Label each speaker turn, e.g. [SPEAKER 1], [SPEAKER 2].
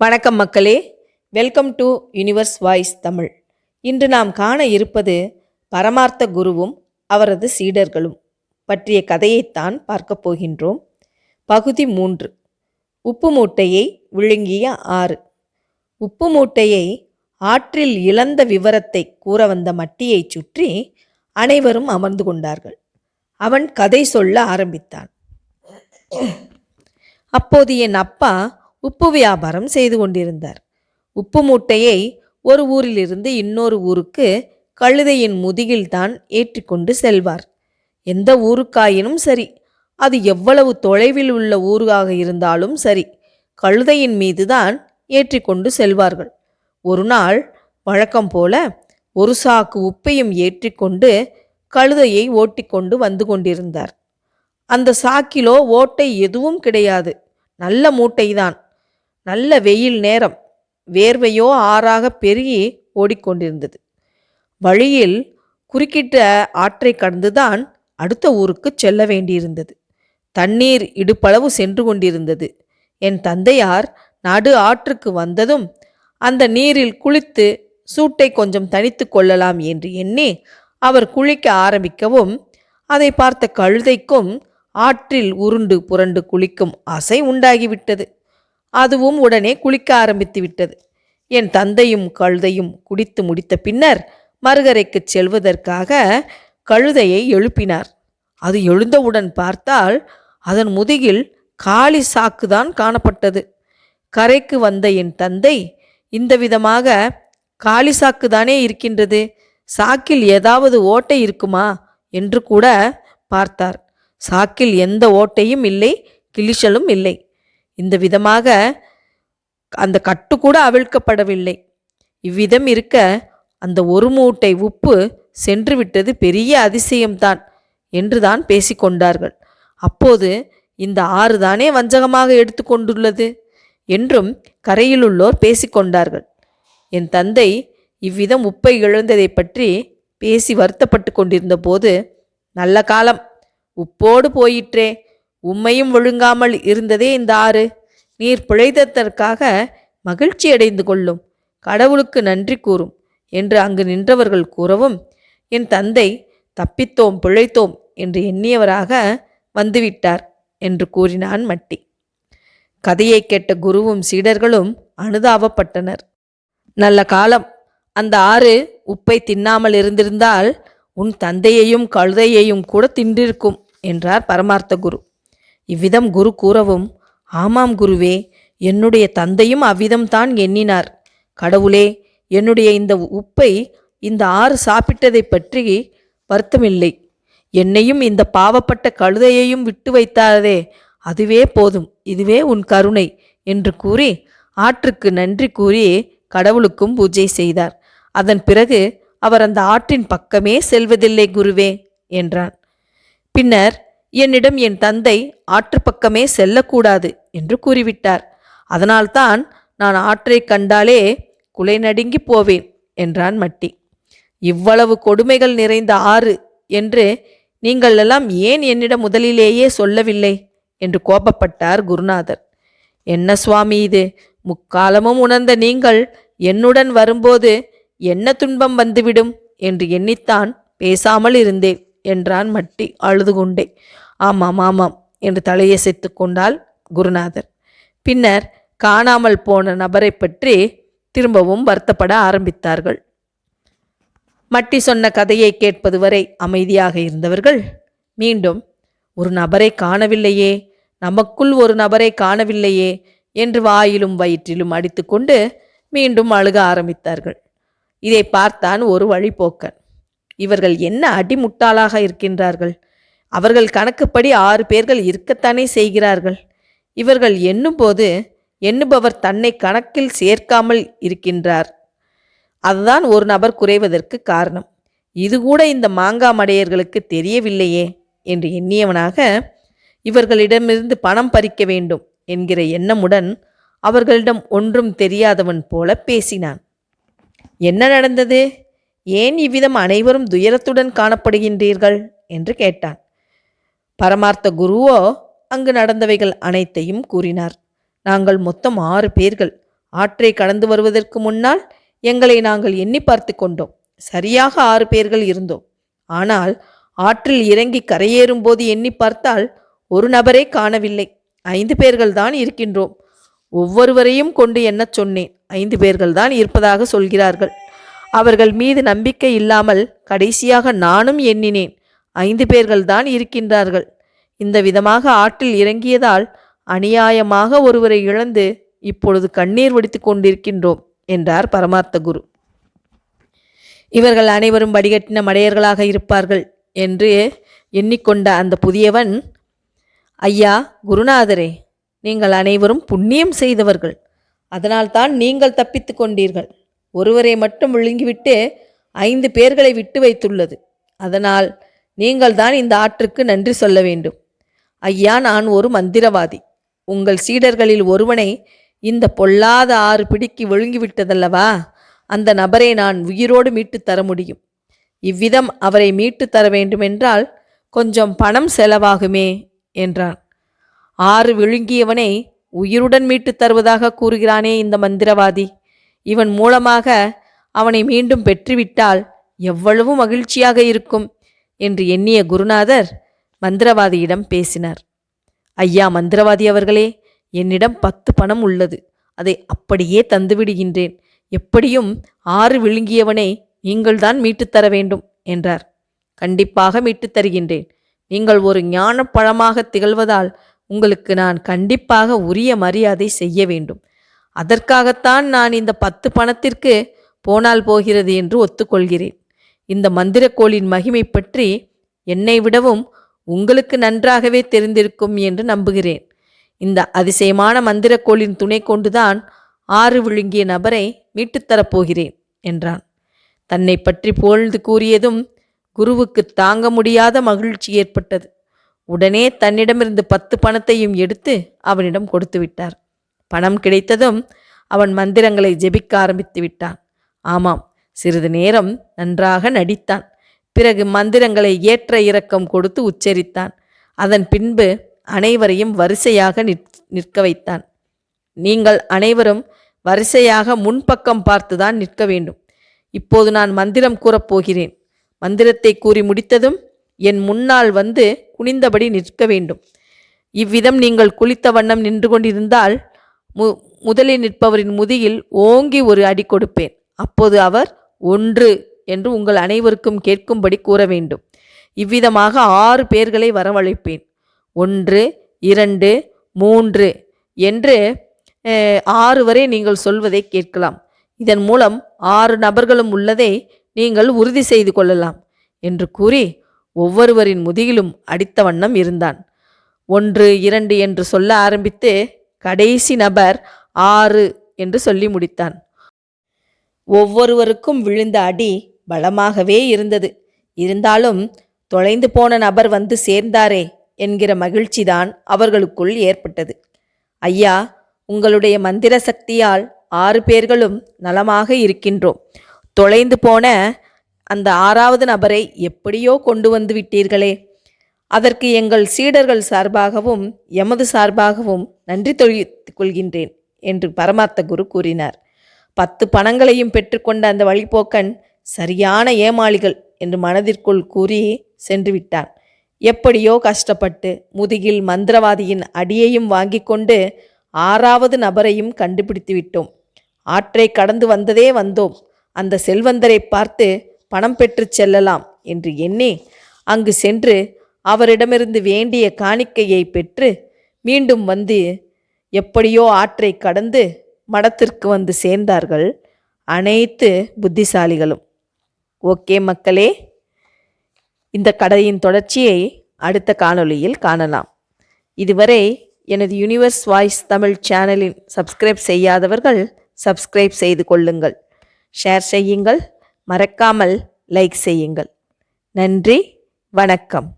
[SPEAKER 1] வணக்கம் மக்களே. Welcome to universe voice Tamil இன்று நாம் காண இருப்பது பரமார்த்த குருவும் அவரது சீடர்களும். பற்றிய கதையைத்தான் பார்க்கப் போகின்றோம். பகுதி மூன்று. உப்பு மூட்டையை விழுங்கிய ஆறு. உப்பு மூட்டையை ஆற்றில் இழந்த விவரத்தை கூற வந்த மட்டியைச் சுற்றி அனைவரும் அமர்ந்து கொண்டார்கள். அவன் கதை சொல்ல ஆரம்பித்தான். அப்போது என் அப்பா உப்பு வியாபாரம் செய்து கொண்டிருந்தார். உப்பு மூட்டையை ஒரு ஊரிலிருந்து இன்னொரு ஊருக்கு கழுதையின் முதுகில்தான் ஏற்றிக்கொண்டு செல்வார். எந்த ஊருக்காயினும் சரி அது எவ்வளவு தொலைவில் உள்ள ஊராக இருந்தாலும் சரி கழுதையின் மீதுதான் ஏற்றிக்கொண்டு செல்வார்கள். ஒரு நாள் வழக்கம் போல ஒரு சாக்கு உப்பையும் ஏற்றிக்கொண்டு கழுதையை ஓட்டிக்கொண்டு வந்து கொண்டிருந்தார். அந்த சாக்கிலோ ஓட்டை எதுவும் கிடையாது. நல்ல மூட்டைதான். நல்ல வெயில் நேரம் வேர்வையோ ஆறாக பெருகி ஓடிக்கொண்டிருந்தது. வழியில் குறுக்கிட்ட ஆற்றை கடந்துதான் அடுத்த ஊருக்கு செல்ல வேண்டியிருந்தது. தண்ணீர் இடுப்பளவு சென்று கொண்டிருந்தது. என் தந்தையார் நடு ஆற்றுக்கு வந்ததும் அந்த நீரில் குளித்து சூட்டை கொஞ்சம் தணித்து கொள்ளலாம் என்று எண்ணி அவர் குளிக்க ஆரம்பிக்கவும் அதை பார்த்த கழுதைக்கும் ஆற்றில் உருண்டு புரண்டு குளிக்கும் ஆசை உண்டாகிவிட்டது. அதுவும் உடனே குளிக்க ஆரம்பித்து விட்டது என் தந்தையும் கழுதையும் குடித்து முடித்த பின்னர் மறுகரைக்குச் செல்வதற்காக கழுதையை எழுப்பினார். அது எழுந்தவுடன் பார்த்தால் அதன் முதுகில் காளி சாக்குதான் காணப்பட்டது. கரைக்கு வந்த என் தந்தை இந்த விதமாக காளி சாக்கு தானே இருக்கின்றது? சாக்கில் ஏதாவது ஓட்டை இருக்குமா? என்று கூட பார்த்தார். சாக்கில் எந்த ஓட்டையும் இல்லை கிளிச்சலும் இல்லை. இந்த விதமாக அந்த கட்டு கூட அவிழ்க்கப்படவில்லை. இவ்விதம் இருக்க அந்த ஒரு மூட்டை உப்பு சென்று விட்டது பெரிய அதிசயம்தான் என்றுதான் பேசிக்கொண்டார்கள் அப்போது இந்த ஆறு தானே வஞ்சகமாக எடுத்துக்கொண்டுள்ளது என்றும் கரையிலுள்ளோர் பேசிக்கொண்டார்கள் என் தந்தை இவ்விதம் உப்பை இழந்ததை பற்றி பேசி வருத்தப்பட்டு கொண்டிருந்த போது நல்ல காலம் உப்போடு போயிற்றே உம்மையும் ஒழுங்காமல் இருந்ததே இந்த ஆறு. நீர் பிழைத்ததற்காக மகிழ்ச்சி அடைந்து கொள்ளும். கடவுளுக்கு நன்றி கூறும் என்று அங்கு நின்றவர்கள் கூறவும் என் தந்தை தப்பித்தோம் பிழைத்தோம் என்று எண்ணியவராக வந்துவிட்டார் என்று கூறினான் மட்டி. கதையை கேட்ட குருவும் சீடர்களும் அனுதாபப்பட்டனர். நல்ல காலம். அந்த ஆறு உப்பை தின்னாமல் இருந்திருந்தால் உன் தந்தையையும் கழுதையையும் கூட தின்றிருக்கும் என்றார் பரமார்த்த குரு. இவ்விதம் குரு கூறவும் ஆமாம் குருவே என்னுடைய தந்தையும் அவ்விதம்தான் எண்ணினார். கடவுளே என்னுடைய இந்த உப்பை இந்த ஆறு சாப்பிட்டதைப் பற்றி வருத்தமில்லை. என்னையும் இந்த பாவப்பட்ட கழுதையையும் விட்டு வைத்தாதே அதுவே போதும் இதுவே உன் கருணை என்று கூறி ஆற்றுக்கு நன்றி கூறி கடவுளுக்கும் பூஜை செய்தார். அதன் பிறகு அவர் அந்த ஆற்றின் பக்கமே செல்வதில்லை குருவே என்றான். பின்னர் என்னிடம் என் தந்தை ஆற்று பக்கமே செல்லக்கூடாது என்று கூறிவிட்டார். அதனால்தான் நான் ஆற்றை கண்டாலே குலை நடுங்கி போவேன் என்றான் மட்டி. இவ்வளவு கொடுமைகள் நிறைந்த ஆறு என்று நீங்கள் எல்லாம் ஏன் என்னிடம் முதலிலேயே சொல்லவில்லை? என்று கோபப்பட்டார் குருநாதர். என்ன சுவாமி இது? முக்காலமும் உணர்ந்த நீங்கள் என்னுடன் வரும்போது என்ன துன்பம் வந்துவிடும் என்று எண்ணித்தான் பேசாமல் இருந்தேன் என்றான் மட்டி அழுது கொண்டே ஆமாம் ஆமாம் என்று தலையசைத்து கொண்டாள் குருநாதர். பின்னர் காணாமல் போன நபரை பற்றி திரும்பவும் வருத்தப்பட ஆரம்பித்தார்கள். மட்டி சொன்ன கதையை கேட்பது வரை அமைதியாக இருந்தவர்கள் மீண்டும் ஒரு நபரை காணவில்லையே நமக்குள் ஒரு நபரை காணவில்லையே என்று வாயிலும் வயிற்றிலும் அடித்துக்கொண்டு மீண்டும் அழுக ஆரம்பித்தார்கள். இதை பார்த்தான் ஒரு வழிபோக்கன் இவர்கள் என்ன அடிமுட்டாளாக இருக்கின்றார்கள்? அவர்கள் கணக்குப்படி ஆறு பேர்கள் இருக்கத்தானே செய்கிறார்கள்? இவர்கள் எண்ணும்போது எண்ணுபவர் தன்னை கணக்கில் சேர்க்காமல் இருக்கின்றார். அதுதான் ஒரு நபர் குறைவதற்கு காரணம். இது கூட இந்த மாங்கா மடையர்களுக்கு தெரியவில்லையே என்று எண்ணியவனாக இவர்களிடமிருந்து பணம் பறிக்க வேண்டும் என்கிற எண்ணமுடன் அவர்களிடம் ஒன்றும் தெரியாதவன் போல பேசினான். என்ன நடந்தது? ஏன் இவ்விதம் அனைவரும் துயரத்துடன் காணப்படுகின்றீர்கள்? என்று கேட்டான். பரமார்த்த குருவோ அங்கு நடந்தவைகள் அனைத்தையும் கூறினார். நாங்கள் மொத்தம் ஆறு பேர்கள். ஆற்றை கடந்து வருவதற்கு முன்னால் எங்களை நாங்கள் எண்ணி பார்த்து கொண்டோம். சரியாக ஆறு பேர்கள் இருந்தோம். ஆனால் ஆற்றில் இறங்கி கரையேறும் போது எண்ணி பார்த்தால் ஒரு நபரே காணவில்லை. ஐந்து பேர்கள் தான் இருக்கின்றோம். ஒவ்வொருவரையும் கொண்டு என்ன சொன்னேன். ஐந்து பேர்கள் தான் இருப்பதாக சொல்கிறார்கள். அவர்கள் மீது நம்பிக்கை இல்லாமல் கடைசியாக நானும் எண்ணினேன். ஐந்து பேர்கள் தான் இருக்கின்றார்கள். இந்த விதமாக ஆற்றில் இறங்கியதால் அநியாயமாக ஒருவரை இழந்து இப்பொழுது கண்ணீர் வடித்துக் கொண்டிருக்கின்றோம் என்றார் பரமார்த்த குரு. இவர்கள் அனைவரும் வடிகட்டின மடையர்களாக இருப்பார்கள் என்று எண்ணிக்கொண்ட அந்த புதியவன் ஐயா குருநாதரே நீங்கள் அனைவரும் புண்ணியம் செய்தவர்கள். அதனால்தான் நீங்கள் தப்பித்து கொண்டீர்கள். ஒருவரை மட்டும் விழுங்கிவிட்டு ஐந்து பேர்களை விட்டு வைத்துள்ளது. அதனால் நீங்கள் தான் இந்த ஆற்றுக்கு நன்றி சொல்ல வேண்டும். ஐயா நான் ஒரு மந்திரவாதி. உங்கள் சீடர்களில் ஒருவனை இந்த பொல்லாத ஆறு பிடிக்கு விழுங்கிவிட்டதல்லவா? அந்த நபரை நான் உயிரோடு மீட்டுத் தர முடியும். இவ்விதம் அவரை மீட்டுத் தர வேண்டுமென்றால் கொஞ்சம் பணம் செலவாகுமே என்றான். ஆறு விழுங்கியவனை உயிருடன் மீட்டுத் தருவதாக கூறுகிறானே இந்த மந்திரவாதி. இவன் மூலமாக அவனை மீண்டும் பெற்றுவிட்டால் எவ்வளவு மகிழ்ச்சியாக இருக்கும். என்று எண்ணிய குருநாதர் மந்திரவாதியிடம் பேசினார். ஐயா மந்திரவாதி அவர்களே என்னிடம் பத்து பணம் உள்ளது. அதை அப்படியே தந்துவிடுகின்றேன். எப்படியும் ஆறு விழுங்கியவனை நீங்கள்தான் மீட்டுத் தர வேண்டும் என்றார். கண்டிப்பாக மீட்டுத் தருகின்றேன். நீங்கள் ஒரு ஞான பழமாக திகழ்வதால் உங்களுக்கு நான் கண்டிப்பாக உரிய மரியாதை செய்ய வேண்டும். அதற்காகத்தான் நான் இந்த பத்து பணத்திற்கு போனால் போகிறது என்று ஒத்துக்கொள்கிறேன். இந்த மந்திரக்கோளின் மகிமை பற்றி என்னை விடவும் உங்களுக்கு நன்றாகவே தெரிந்திருக்கும் என்று நம்புகிறேன். இந்த அதிசயமான மந்திரக்கோளின் துணை கொண்டுதான் ஆறு விழுங்கிய நபரை மீட்டுத் போகிறேன் என்றான். தன்னை பற்றி புகழ்ந்து கூறியதும் குருவுக்கு தாங்க முடியாத மகிழ்ச்சி ஏற்பட்டது. உடனே தன்னிடமிருந்து பத்து பணத்தையும் எடுத்து அவனிடம் கொடுத்து விட்டார். பணம் கிடைத்ததும் அவன் மந்திரங்களை ஜெபிக்க ஆரம்பித்து விட்டான். ஆமாம் சிறிது நேரம் நன்றாக நடித்தான். பிறகு மந்திரங்களை ஏற்ற இறக்கம் கொடுத்து உச்சரித்தான். அதன் பின்பு அனைவரையும் வரிசையாக நிற்- நிற்க வைத்தான். நீங்கள் அனைவரும் வரிசையாக முன்பக்கம் பார்த்துதான் நிற்க வேண்டும். இப்போது நான் மந்திரம் கூறப் போகிறேன். மந்திரத்தை கூறி முடித்ததும் என் முன்னால் வந்து குனிந்தபடி நிற்க வேண்டும். இவ்விதம் நீங்கள் குளித்த வண்ணம் நின்று கொண்டிருந்தால் மு முதலில் நிற்பவரின் முதுகில் ஓங்கி ஒரு அடி கொடுப்பேன். அப்போது அவர் ஒன்று என்று உங்கள் அனைவருக்கும் கேட்கும்படி கூற வேண்டும். இவ்விதமாக ஆறு பேர்களை வரவழைப்பேன். ஒன்று இரண்டு மூன்று என்று ஆறு வரை நீங்கள் சொல்வதை கேட்கலாம். இதன் மூலம் ஆறு நபர்களும் உள்ளதை நீங்கள் உறுதி செய்து கொள்ளலாம் என்று கூறி ஒவ்வொருவரின் முதுகிலும் அடித்த வண்ணம் இருந்தான். ஒன்று இரண்டு என்று சொல்ல ஆரம்பித்து கடைசி நபர் ஆறு என்று சொல்லி முடித்தான். ஒவ்வொருவருக்கும் விழுந்த அடி பலமாகவே இருந்தது. இருந்தாலும் தொலைந்து போன நபர் வந்து சேர்ந்தாரே என்கிற மகிழ்ச்சிதான் அவர்களுக்குள் ஏற்பட்டது. ஐயா உங்களுடைய மந்திர சக்தியால் ஆறு பேர்களும் நலமாக இருக்கின்றோம். தொலைந்து போன அந்த ஆறாவது நபரை எப்படியோ கொண்டு வந்து விட்டீர்களே. அதற்கு எங்கள் சீடர்கள் சார்பாகவும் எமது சார்பாகவும் நன்றி தெரிவித்துக் கொள்கின்றேன் என்று பரமார்த்த குரு கூறினார். பத்து பணங்களையும் பெற்றுக்கொண்ட அந்த வழிப்போக்கன் சரியான ஏமாளிகள் என்று மனதிற்குள் கூறி சென்று விட்டான். எப்படியோ கஷ்டப்பட்டு முதுகில் மந்திரவாதியின் அடியையும் வாங்கிக் கொண்டு ஆறாவது நபரையும் கண்டுபிடித்து விட்டோம். ஆற்றை கடந்து வந்ததே வந்தோம். அந்த செல்வந்தரை பார்த்து பணம் பெற்று செல்லலாம் என்று எண்ணி அங்கு சென்று அவரிடமிருந்து வேண்டிய காணிக்கையை பெற்று மீண்டும் வந்து எப்படியோ ஆற்றை கடந்து மடத்திற்கு வந்து சேர்ந்தார்கள் அனைத்து புத்திசாலிகளும். ஓகே மக்களே இந்த கதையின் தொடர்ச்சியை அடுத்த காணொளியில் காணலாம். இதுவரை எனது யூனிவர்ஸ் வாய்ஸ் தமிழ் சேனலின் சப்ஸ்கிரைப் செய்யாதவர்கள் சப்ஸ்கிரைப் செய்து கொள்ளுங்கள். ஷேர் செய்யுங்கள் மறக்காமல் லைக் செய்யுங்கள். நன்றி வணக்கம்.